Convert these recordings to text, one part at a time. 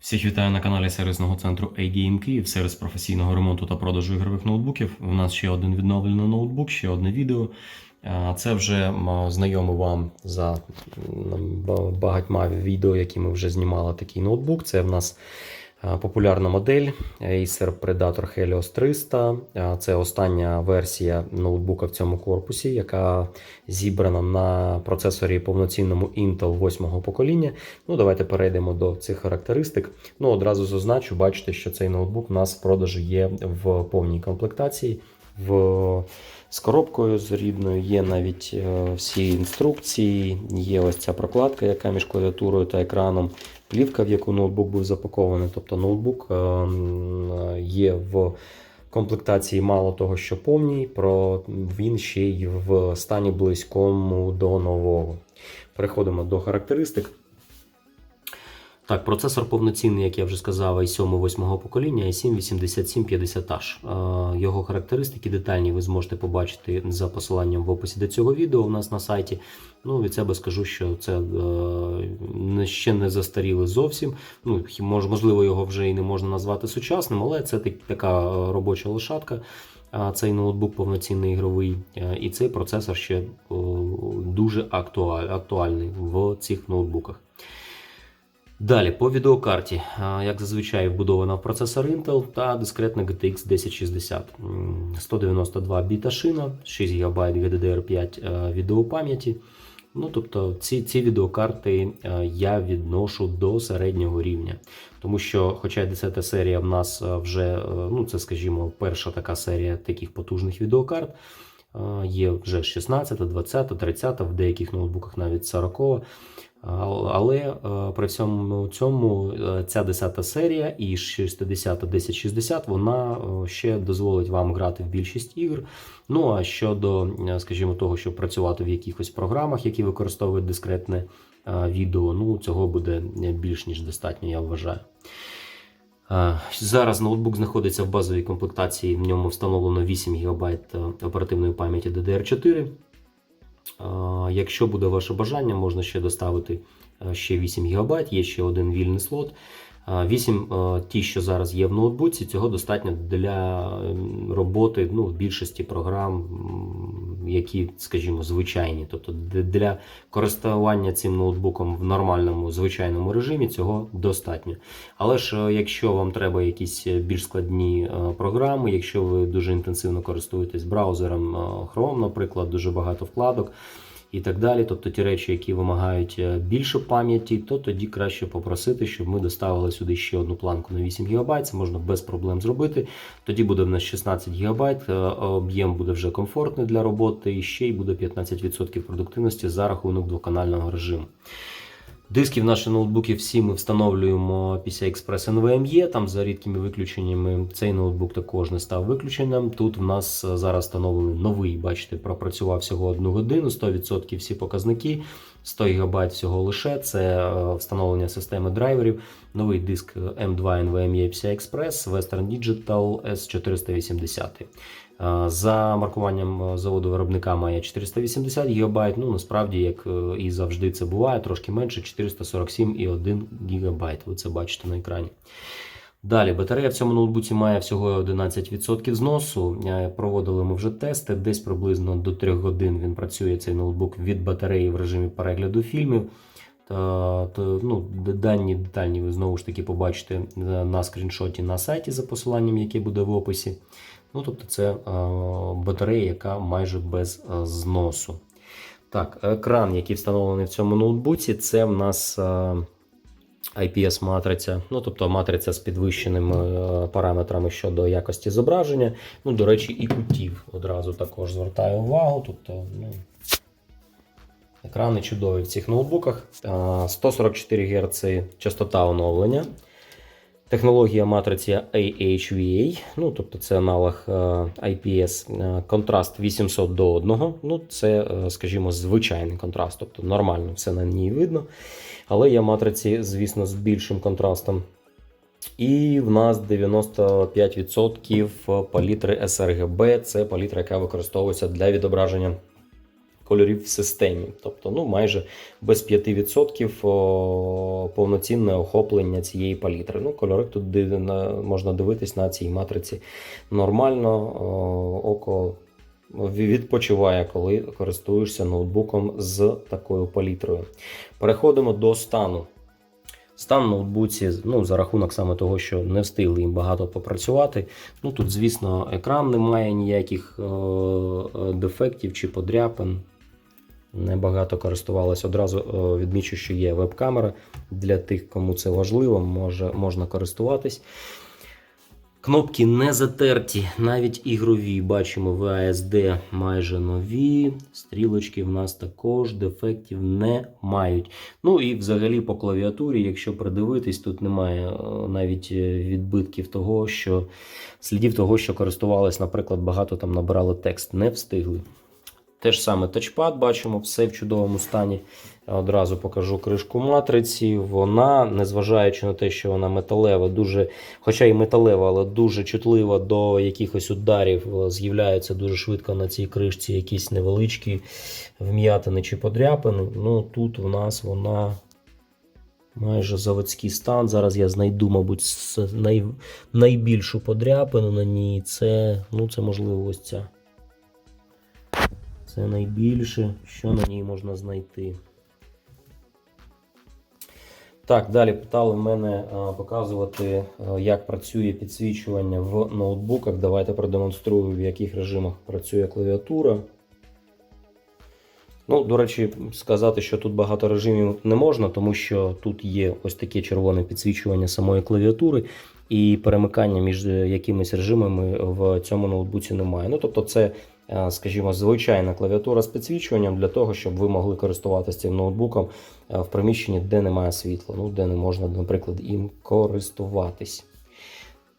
Всіх вітаю на каналі сервісного центру A-Game Київ, сервіс професійного ремонту та продажу ігрових ноутбуків. У нас ще один відновлений ноутбук, ще одне відео. Це вже знайомо вам за багатьма відео, які ми вже знімали такий ноутбук. Це в нас популярна модель Acer Predator Helios 300. Це остання версія ноутбука в цьому корпусі, яка зібрана на процесорі повноцінному Intel 8 покоління. Ну, давайте перейдемо до цих характеристик. Ну, одразу зазначу, бачите, що цей ноутбук у нас в продажу є в повній комплектації. В... З коробкою з рідною є навіть е, всі інструкції, є ось ця прокладка, яка між клавіатурою та екраном, плівка, в яку ноутбук був запакований. Тобто ноутбук е, є в комплектації мало того, що повній, про він ще й в стані близькому до нового. Переходимо до характеристик. Так, процесор повноцінний, як я вже сказав, i7 8 покоління, i7 8750H. Е, Його характеристики детальні ви зможете побачити за посиланням в описі до цього відео у нас на сайті. Ну, від себе скажу, що це е, ще не застаріли зовсім. Ну, можливо, його вже і не можна назвати сучасним, але це така е, робоча лошадка. Цей ноутбук повноцінний ігровий, е, і цей процесор ще дуже актуаль- актуальний в цих ноутбуках. Далі по відеокарті, як зазвичай, вбудована в процесор Intel та дискретна GTX 1060. 192 біта шина, 6 ГБ GDDR5 е, відеопам'яті. Ну, тобто ці, ці відеокарти е, я відношу до середнього рівня. Тому що, хоча 10 серія в нас е, вже, е, ну це, скажімо, перша така серія таких потужних відеокарт. Є вже 16, 20, 30, в деяких ноутбуках навіть 40. Але е, при всьому цьому е, ця 10 серія і 60 1060 вона е, ще дозволить вам грати в більшість ігр. Ну а щодо, скажімо, того, щоб працювати в якихось програмах, які використовують дискретне відео, ну цього буде більш ніж достатньо, я вважаю. Зараз ноутбук знаходиться в базовій комплектації. В ньому встановлено 8 ГБ оперативної пам'яті DDR4. Якщо буде ваше бажання, можна ще доставити е, ще 8 ГБ, є ще один вільний слот. А, 8 е, ті, що зараз є в ноутбуці, цього достатньо для ем, роботи ну, в більшості програм, які, скажімо, звичайні. Тобто для користування цим ноутбуком в нормальному звичайному режимі цього достатньо. Але ж е, якщо вам треба якісь е, більш складні е, програми, якщо ви дуже інтенсивно користуєтесь браузером Chrome, наприклад, дуже багато вкладок і так далі, тобто ті речі, які вимагають е, більше пам'яті, то тоді краще попросити, щоб ми доставили сюди ще одну планку на 8 ГБ. Це можна без проблем зробити. Тоді буде в нас 16 ГБ, е, об'єм буде вже комфортний для роботи, і ще й буде 15% продуктивності за рахунок двоканального режиму. Диски в наші ноутбуки всі ми встановлюємо PCI Express NVMe, там за рідкими виключеннями. Цей ноутбук також не став виключенням. Тут в нас е, зараз встановлений новий, бачите, пропрацював всього одну годину, 100% всі показники, 100 ГБ всього лише. Це е, встановлення системи драйверів, новий диск M2 NVMe PCI Express, Western Digital S480. Е, За маркуванням е, заводу виробника має 480 ГБ. Ну насправді, як е, і завжди це буває, трошки менше 447,1 ГБ. Ви це бачите на екрані. Далі, батарея в цьому ноутбуці має всього 11% зносу. Проводили ми вже тести. Десь приблизно до 3 годин він працює цей ноутбук від батареї в режимі перегляду фільмів. Та, то, ну, дані детальні ви знову ж таки побачите на скріншоті на сайті за посиланням, яке буде в описі. Ну, тобто це е, батарея, яка майже без е, зносу. Так, екран, який встановлений в цьому ноутбуці, це в нас е, IPS-матриця, ну тобто матриця з підвищеними параметрами щодо якості зображення. Ну, до речі, і кутів одразу також звертаю увагу. Тобто, ну, екрани чудові в цих ноутбуках. Е, 144 Гц частота оновлення. Технологія матриці AHVA, ну тобто це аналог е, IPS, е, контраст 800 до 1. Ну, це, е, скажімо, звичайний контраст, тобто нормально все на ній видно. Але є матриці, звісно, з більшим контрастом. І в нас 95% палітри sRGB. Це палітра, яка використовується для відображення кольорів в системі. Тобто, ну, майже без 5% о, повноцінне охоплення цієї палітри. Ну, кольори тут можна дивитись на цій матриці нормально. Око відпочиває, коли користуєшся ноутбуком з такою палітрою. Переходимо до стану. Стан ноутбуці, ну, за рахунок саме того, що не встигли їм багато попрацювати. Ну, тут, звісно, екран не має ніяких е, дефектів чи подряпин. Небагато користувалися. Одразу е, відмічу, що є веб-камера. Для тих, кому це важливо, може, можна користуватись. Кнопки не затерті, навіть ігрові. Бачимо VASD майже нові. Стрілочки в нас також дефектів не мають. Ну і взагалі по клавіатурі, якщо придивитись, тут немає е, навіть е, відбитків того, що слідів того, що користувались, наприклад, багато там набирали текст, не встигли. Те ж саме тачпад бачимо, все в чудовому стані. Одразу покажу кришку матриці. Вона, незважаючи на те, що вона металева, дуже, хоча і металева, але дуже чутлива до якихось ударів, е, з'являються дуже швидко на цій кришці якісь невеличкі вм'ятини чи подряпини. Ну тут в нас вона майже заводський стан. Зараз я знайду, мабуть, най, найбільшу подряпину на ній. Це, ну, це можливо ось ця. Це найбільше, що на ній можна знайти. Так, далі питали мене показувати, як працює підсвічування в ноутбуках. Давайте продемонструю, в яких режимах працює клавіатура. Ну, до речі, сказати, що тут багато режимів не можна, тому що тут є ось таке червоне підсвічування самої клавіатури, і перемикання між е, якимись режимами в цьому ноутбуці немає. Ну, тобто, це, е, скажімо, звичайна клавіатура з підсвічуванням для того, щоб ви могли користуватися цим ноутбуком е, в приміщенні, де немає світла, ну, де не можна, наприклад, їм користуватись.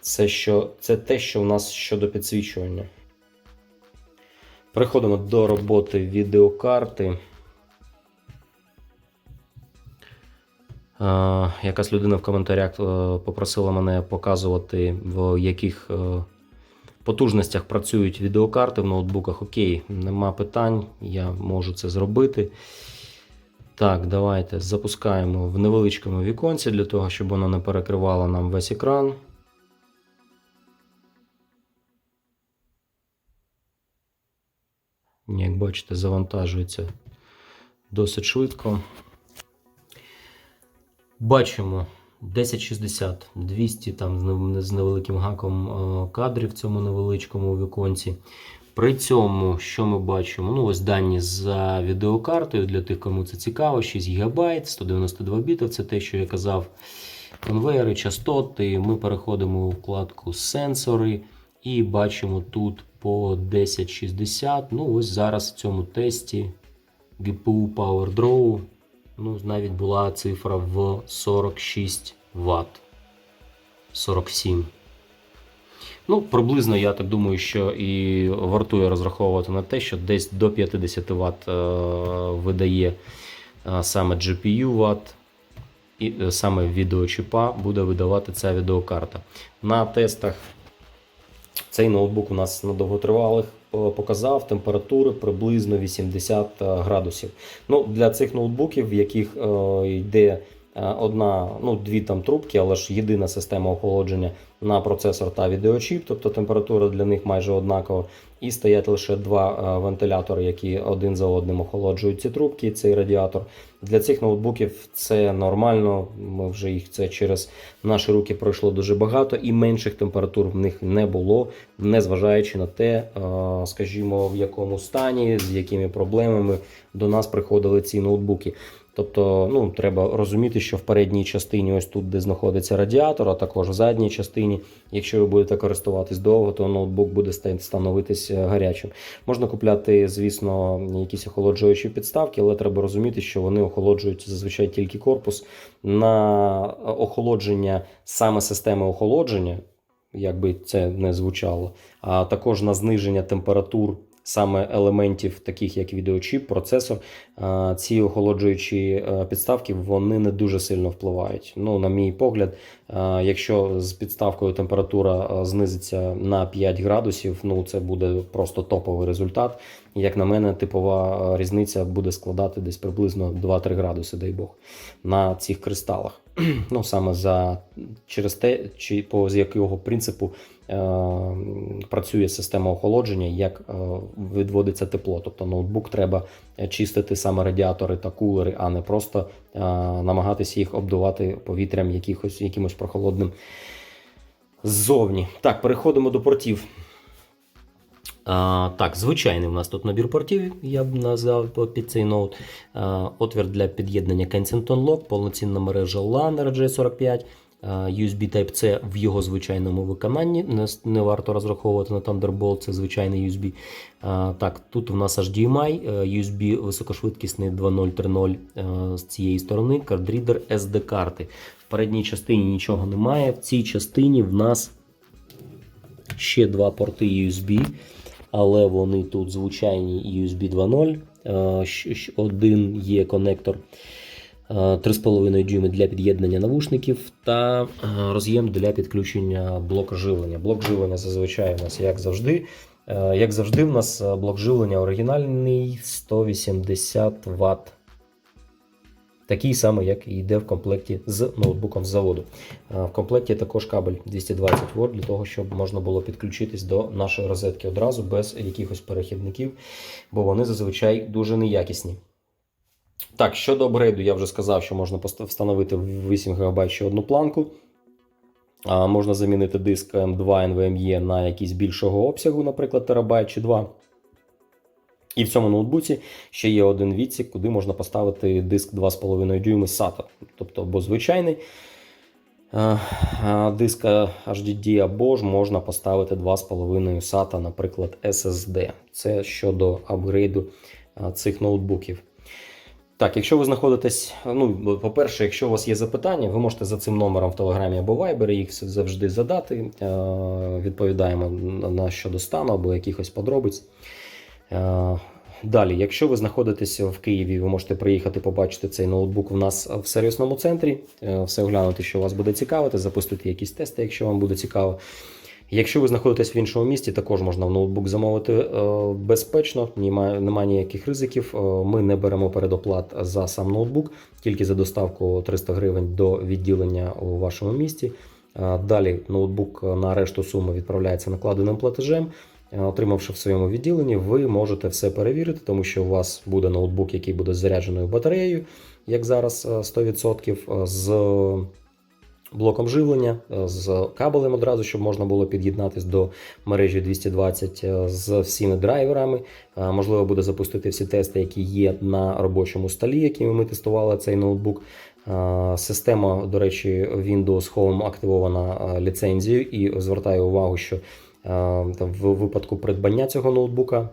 Це, що, це те, що в нас щодо підсвічування. Переходимо до роботи відеокарти. Е, якась людина в коментарях е, попросила мене показувати, в яких е, потужностях працюють відеокарти в ноутбуках. Окей, нема питань, я можу це зробити. Так, давайте запускаємо в невеличкому віконці для того, щоб воно не перекривало нам весь екран. Як бачите, завантажується досить швидко. Бачимо 1060, 200 там з невеликим гаком е, кадрів в цьому невеличкому віконці. При цьому, що ми бачимо? Ну, ось дані за відеокартою для тих, кому це цікаво, 6 ГБ, 192 біта. Це те, що я казав. Конвейери, частоти. Ми переходимо у вкладку сенсори і бачимо тут по 1060. Ну, ось зараз в цьому тесті GPU Power Draw. Ну, навіть була цифра в 46 Вт. 47. Ну, приблизно, я так думаю, що і вартує розраховувати на те, що десь до 50 Вт е, видає е, саме GPU Вт, і е, саме відеочіпа буде видавати ця відеокарта. На тестах цей ноутбук у нас на довготривалих показав температури приблизно 80 градусів. Ну, для цих ноутбуків, в яких е, йде е, одна, ну, дві там трубки, але ж єдина система охолодження на процесор та відеочіп, тобто температура для них майже однакова. І стоять лише два е, вентилятори, які один за одним охолоджують ці трубки, цей радіатор. Для цих ноутбуків це нормально. Ми вже їх це через наші руки пройшло дуже багато, і менших температур в них не було, незважаючи на те, е, скажімо, в якому стані, з якими проблемами до нас приходили ці ноутбуки. Тобто, ну, треба розуміти, що в передній частині, ось тут, де знаходиться радіатор, а також в задній частині, якщо ви будете користуватись довго, то ноутбук буде ста- становитись е, гарячим. Можна купляти, звісно, якісь охолоджуючі підставки, але треба розуміти, що вони охолоджують зазвичай тільки корпус. На охолодження саме системи охолодження, як би це не звучало, а також на зниження температур саме елементів, таких як відеочіп, процесор, ці охолоджуючі е, підставки вони не дуже сильно впливають. Ну, на мій погляд, якщо з підставкою температура е, знизиться на 5 градусів, ну це буде просто топовий результат. Як на мене, типова е, різниця буде складати десь приблизно 2-3 градуси, дай Бог, на цих кристалах. ну, саме за, через те, чи по з якого принципу е, працює система охолодження, як е, відводиться тепло. Тобто ноутбук треба чистити саме радіатори та кулери, а не просто е, намагатися їх обдувати повітрям якихось, якимось прохолодним ззовні. Так, переходимо до портів. А, так, звичайний у нас тут набір портів, я б назвав під цей ноут. А, отвір для під'єднання Kensington Lock, повноцінна мережа LAN RJ45, USB Type-C в його звичайному виконанні. Не, не варто розраховувати на Thunderbolt, це звичайний USB. А, так, тут у нас HDMI, е, USB високошвидкісний 2.0.3.0 е, з цієї сторони, кардрідер SD-карти. В передній частині нічого немає. В цій частині в нас ще два порти USB але вони тут звичайні USB 2.0. Е, Один є конектор е, 3,5 дюйми для під'єднання навушників та е, роз'єм для підключення блоку живлення. Блок живлення зазвичай у нас, як завжди. Е, Як завжди, в нас е, блок живлення оригінальний 180 Вт. Такий самий, як і йде в комплекті з ноутбуком з заводу. Е, В комплекті також кабель 220 Вт для того, щоб можна було підключитись до нашої розетки одразу без якихось перехідників, бо вони зазвичай дуже неякісні. Так, щодо апгрейду, я вже сказав, що можна встановити в 8 ГБ ще одну планку. Можна замінити диск M2 NVMe на якийсь більшого обсягу, наприклад, терабайт чи 2. І в цьому ноутбуці ще є один відсік, куди можна поставити диск 2,5 дюйми SATA. Тобто або звичайний е, диск HDD, або ж можна поставити 2,5 SATA, наприклад, SSD. Це щодо апгрейду е, цих ноутбуків. Так, якщо ви знаходитесь, ну, по-перше, якщо у вас є запитання, ви можете за цим номером в Телеграмі або Вайбері їх завжди задати. Е, Відповідаємо на щодо стану або якихось подробиць. Е, Далі, якщо ви знаходитесь в Києві, ви можете приїхати побачити цей ноутбук в нас в сервісному центрі, е, все оглянути, що вас буде цікавити, запустити якісь тести, якщо вам буде цікаво. Якщо ви знаходитесь в іншому місті, також можна в ноутбук замовити е, безпечно, немає, немає ніяких ризиків. Ми не беремо передоплат за сам ноутбук, тільки за доставку 300 гривень до відділення у вашому місті. Далі ноутбук на решту суми відправляється накладеним платежем. Е, Отримавши в своєму відділенні, ви можете все перевірити, тому що у вас буде ноутбук, який буде з зарядженою батареєю, як зараз е, 100%, е, з блоком живлення, е, з кабелем одразу, щоб можна було під'єднатись до мережі 220 е, з всіми драйверами. Е, Можливо, буде запустити всі тести, які є на робочому столі, якими ми тестували цей ноутбук. Е, Система, до речі, Windows Home активована е, ліцензією і звертаю увагу, що е, в випадку придбання цього ноутбука е,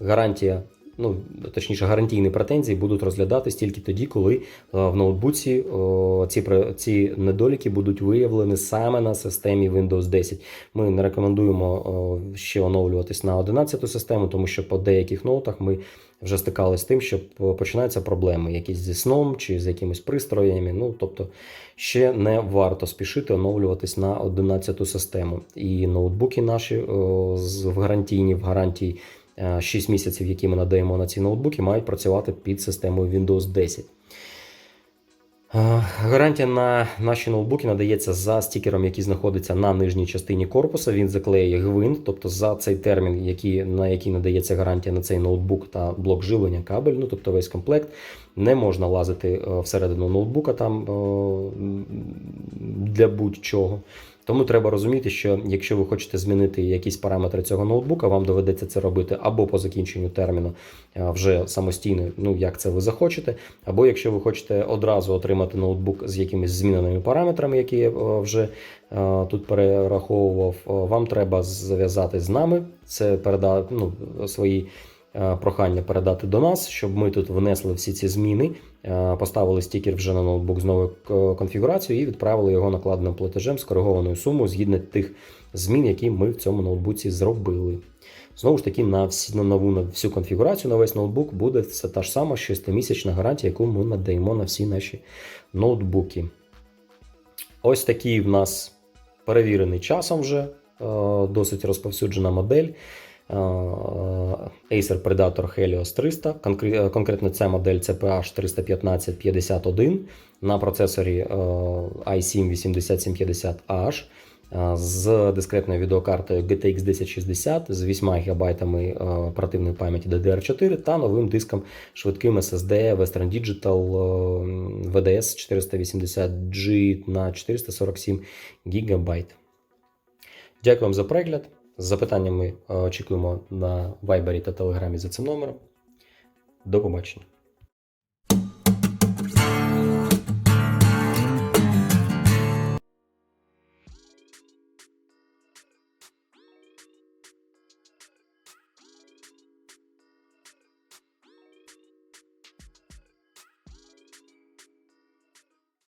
гарантія. Ну, точніше, гарантійні претензії будуть розглядатись тільки тоді, коли е, в ноутбуці о, ці, ці недоліки будуть виявлені саме на системі Windows 10. Ми не рекомендуємо о, ще оновлюватись на 11 систему, тому що по деяких ноутах ми вже стикалися з тим, що починаються проблеми якісь зі сном чи з якимись пристроями. Ну, тобто ще не варто спішити оновлюватись на 11 систему. І ноутбуки наші з- гарантійні, в гарантії. Е, 6 місяців, які ми надаємо на ці ноутбуки, мають працювати під системою Windows 10. Е, Гарантія на наші ноутбуки надається за стікером, який знаходиться на нижній частині корпуса. Він заклеює гвинт, тобто за цей термін, який, на який надається гарантія на цей ноутбук та блок живлення, кабель, ну тобто весь комплект. Не можна лазити е, всередину ноутбука там е, для будь-чого. Тому треба розуміти, що якщо ви хочете змінити якісь параметри цього ноутбука, вам доведеться це робити або по закінченню терміну вже самостійно, ну як це ви захочете, або якщо ви хочете одразу отримати ноутбук з якимись зміненими параметрами, які я е, вже е, тут перераховував, е, вам треба зав'язати з нами, це передати ну, свої е, прохання передати до нас, щоб ми тут внесли всі ці зміни, е, поставили стікер вже на ноутбук з новою конфігурацією і відправили його накладеним платежем з коригованою сумою згідно тих змін, які ми в цьому ноутбуці зробили. Знову ж таки, на, всі, на нову на всю конфігурацію на весь ноутбук буде все та ж сама 6-місячна гарантія, яку ми надаємо на всі наші ноутбуки. Ось такий в нас перевірений часом вже, е, досить розповсюджена модель. Е, Acer Predator Helios 300. Е, Конкретно ця модель CPH 31551 на процесорі е, i7 8750H е, з дискретною відеокартою GTX 1060 з 8 ГБ оперативної пам'яті DDR4 та новим диском швидким SSD Western Digital VDS 480G на 447 ГБ. Дякую вам за перегляд. З запитаннями е, очікуємо на Viber та Telegram за цим номером. До побачення.